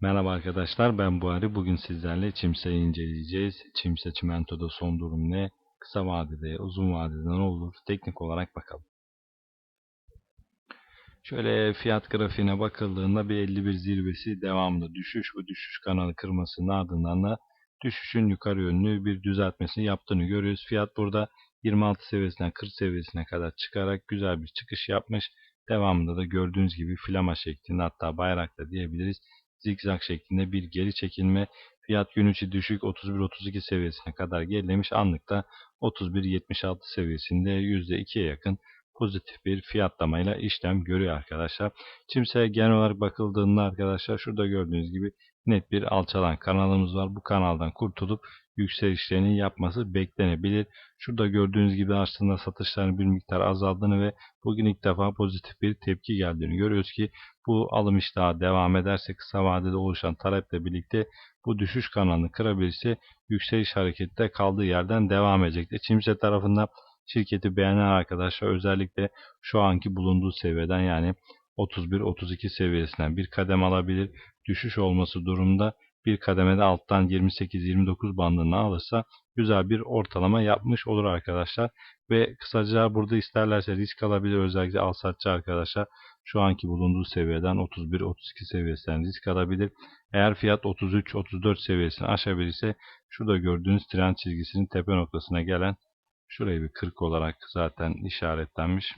Merhaba arkadaşlar ben Buhari. Bugün sizlerle Çimsa'yı inceleyeceğiz. Çimsa çimentoda son durum ne? Kısa vadede, uzun vadede ne olur? Teknik olarak bakalım. Şöyle fiyat grafiğine bakıldığında bir 51 zirvesi devamlı düşüş. Bu düşüş kanalı kırmasının ardından da düşüşün yukarı yönlü bir düzeltmesini yaptığını görüyoruz. Fiyat burada 26 seviyesinden 40 seviyesine kadar çıkarak güzel bir çıkış yapmış. Devamında da gördüğünüz gibi flama şeklinde hatta bayrakta diyebiliriz zigzag şeklinde bir geri çekilme. Fiyat gün içi düşük 31-32 seviyesine kadar gerilemiş. Anlıkta 31-76 seviyesinde %2'ye yakın pozitif bir fiyatlamayla işlem görüyor arkadaşlar. Çimseye genel olarak bakıldığında arkadaşlar şurada gördüğünüz gibi net bir alçalan kanalımız var. Bu kanaldan kurtulup yükselişlerini yapması beklenebilir. Şurada gördüğünüz gibi aslında satışların bir miktar azaldığını ve bugün ilk defa pozitif bir tepki geldiğini görüyoruz ki bu alım iştahı devam ederse kısa vadede oluşan taleple birlikte bu düşüş kanalını kırabilirse yükseliş harekette kaldığı yerden devam edecektir. Çimse tarafından şirketi beğenen arkadaşlar özellikle şu anki bulunduğu seviyeden yani 31-32 seviyesinden bir kadem alabilir. Düşüş olması durumda bir kademede alttan 28-29 bandını alırsa güzel bir ortalama yapmış olur arkadaşlar. Ve kısaca burada isterlerse risk alabilir özellikle al satçı arkadaşlar. Şu anki bulunduğu seviyeden 31-32 seviyesinden risk alabilir. Eğer fiyat 33-34 seviyesini aşabilirse şurada gördüğünüz trend çizgisinin tepe noktasına gelen şurayı bir 40 olarak zaten işaretlenmiş.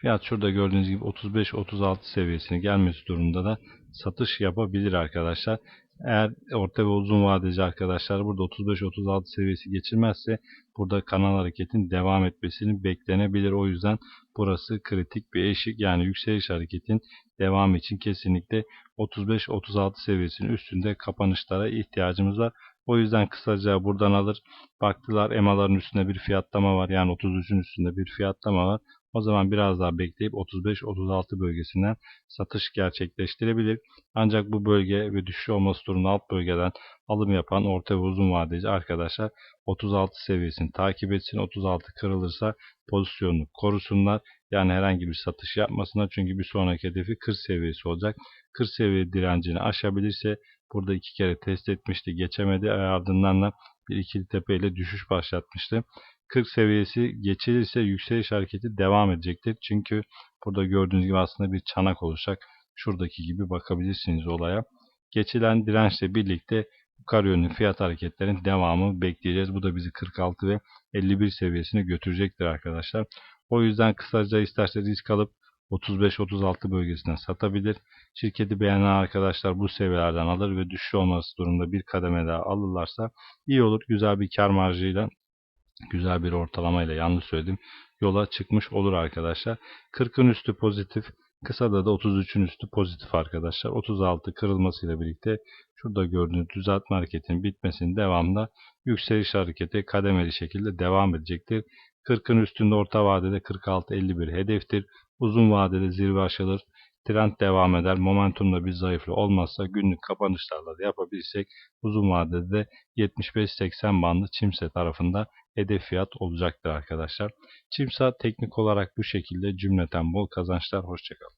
Fiyat şurada gördüğünüz gibi 35-36 seviyesine gelmesi durumunda da satış yapabilir arkadaşlar. Eğer orta ve uzun vadeci arkadaşlar burada 35-36 seviyesi geçilmezse burada kanal hareketin devam etmesini beklenebilir. O yüzden burası kritik bir eşik. Yani yükseliş hareketin devam için kesinlikle 35-36 seviyesinin üstünde kapanışlara ihtiyacımız var. O yüzden kısaca buradan alır. Baktılar EMA'ların üstünde bir fiyatlama var. Yani 33'ün üstünde bir fiyatlama var. O zaman biraz daha bekleyip 35-36 bölgesinden satış gerçekleştirebilir. Ancak bu bölge ve düşüş olması durumunda alt bölgeden alım yapan orta ve uzun vadeci arkadaşlar 36 seviyesini takip etsin. 36 kırılırsa pozisyonunu korusunlar. Yani herhangi bir satış yapmasınlar. Çünkü bir sonraki hedefi 40 seviyesi olacak. 40 seviye direncini aşabilirse burada iki kere test etmişti. Geçemedi. Ardından da bir ikili tepe ile düşüş başlatmıştı. 40 seviyesi geçilirse yükseliş hareketi devam edecektir. Çünkü burada gördüğünüz gibi aslında bir çanak olacak. Şuradaki gibi bakabilirsiniz olaya. Geçilen dirençle birlikte yukarı yönlü fiyat hareketlerinin devamı bekleyeceğiz. Bu da bizi 46 ve 51 seviyesine götürecektir arkadaşlar. O yüzden kısaca isterse risk alıp 35-36 bölgesinden satabilir. Şirketi beğenen arkadaşlar bu seviyelerden alır ve düşüş olması durumda bir kademe daha alırlarsa iyi olur. Güzel bir kar marjıyla güzel bir ortalamayla yanlış söyledim. Yola çıkmış olur arkadaşlar. 40'ın üstü pozitif. Kısada da 33'ün üstü pozitif arkadaşlar. 36 kırılmasıyla birlikte şurada gördüğünüz düzeltme hareketinin bitmesinin devamında yükseliş hareketi kademeli şekilde devam edecektir. 40'ın üstünde orta vadede 46-51 hedeftir. Uzun vadede zirve aşılır. Trend devam eder. Momentumda bir zayıflığı olmazsa günlük kapanışlarla da yapabilirsek uzun vadede 75-80 bandı Çimse tarafında hedef fiyat olacaktır arkadaşlar. Çimsa teknik olarak bu şekilde cümleten bol kazançlar. Hoşçakalın.